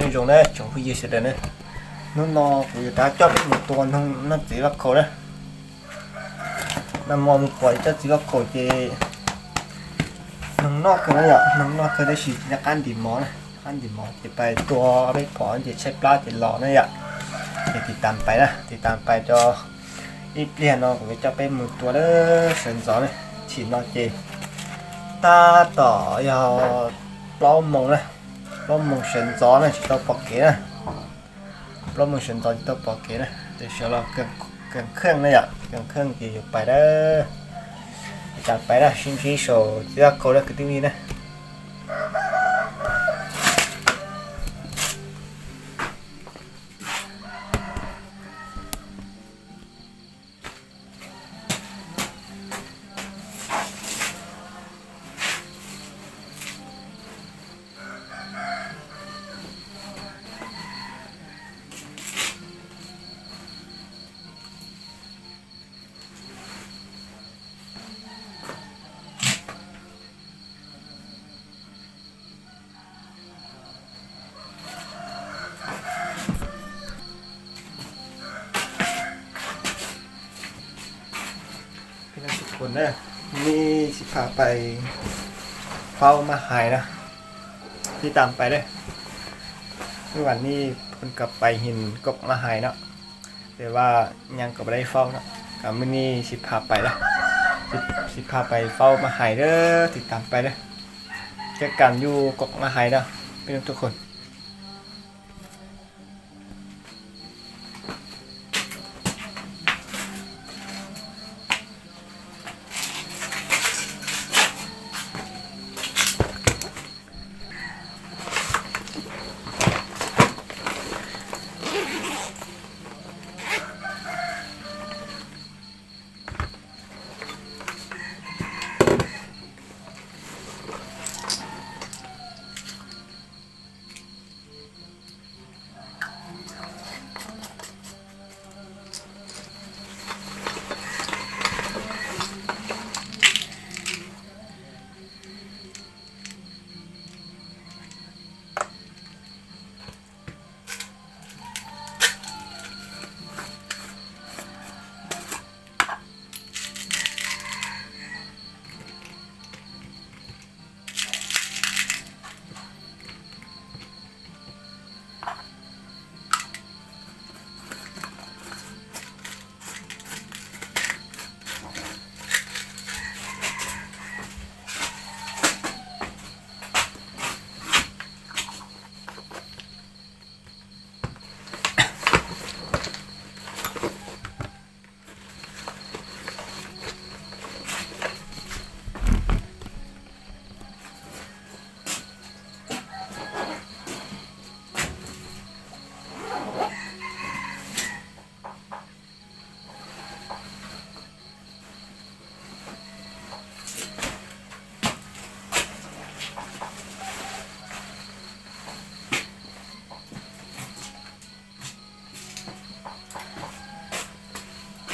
nên dùng đấy chúng huy sẽ đến đấy nó nó người ta cho biết một tuần không nó chỉ bắt khổ đấy nó mò một quậy cho chỉ bắt khổ thì nó nó cái này ạ nó nó cái đấy chỉ là ăn điểm món này ăn điểm món thì phải ตัวไปพอจะใช้ปลาจะหล่อนี่อะเดี๋ยวติดตามไปนะติดตามไปจออีเปลี่ยนเนาะก็จะไปหมุนตัวเด้อนจอนะเจตต่อปล้อมมงนะปล้อมมงเส้นสอนนะ chỉ tao bọc kế นะปล้อมมงเส้นสอน chỉ tao bọc kế นะเดี๋ยวเชียวเราเกินเกินเครื่องเลยอะเกินเครื่องกี่อยู่ไปเด้อจัดไปนะชิมชิโชว์ที่เราเขาเรียกคือที่นี่นะ พี่น้องทุกคนนะนี่สิพาไปเฝ้ามาหายนะที่ตามไปเลยเมื่อวันนี้เพิ่นกลับไปหินกบมาหายเนาะแต่ว่ายังก็ไม่ได้เฝ้าเนาะกับมื้อนี้สิพาไปละสิสิพาไปเฝ้ามาหายเด้อติดตามไปเด้อเจอกันอยู่กบมาหายเนาะพี่น้องทุกคน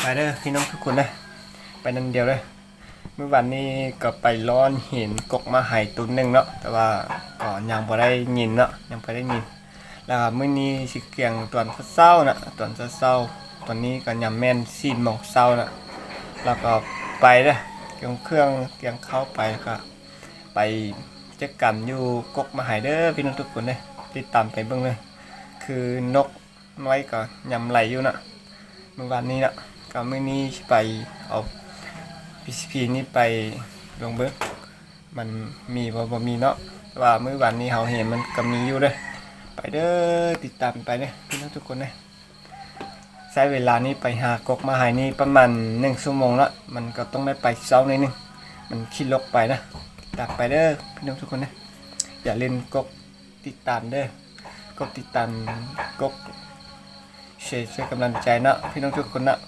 ไปเด้อพี่น้องทุกคนนะ ไปนั่นเดียวเลยเมื่อวันนี้ก็ไปร้อนเห็นกกมาหายตัวหนึ่งเนาะแต่ว่าก็ยังบ่ได้ยินเนาะยังบ่ได้ยิน แล้วก็มื้อนี้สิเกียงตอนเช้านะตอนเช้าตอนนี้ก็ยามแม่น4โมงเช้านะแล้วก็ไปเด้อเกียงเครื่องเกียงเข้าไปก็ไปเจักกันอยู่กกมาหายเด้อพี่น้องทุกคนเด้อติดตามไปเบิ่งเลยคือนกน้อยก็ยำไหลอยู่นะเมื่อวานนี้นะ ก็มื้อนี้ไปเอา PCP นี่ไปลงเบิ้งมันมีบ่บ่มีเนาะว่ามื้อวานนี้เฮาเห็นมันก็มีอยู่เด้อไปเด้อติดตามไปเด้อพี่น้องทุกคนเด้อใช้เวลานี้ไปหากกมาหายนี่ประมาณ1ชั่วโมงละมันก็ต้องได้ไปเช้าหนิดนึงมันขี้ลกไปนะติดตามไปเด้อพี่น้องทุกคนเด้ออย่าเล่นกกติดตามเด้อกกติดตามกกเช่วยกำลังใจเนาะพี่น้องทุกคนเนาะ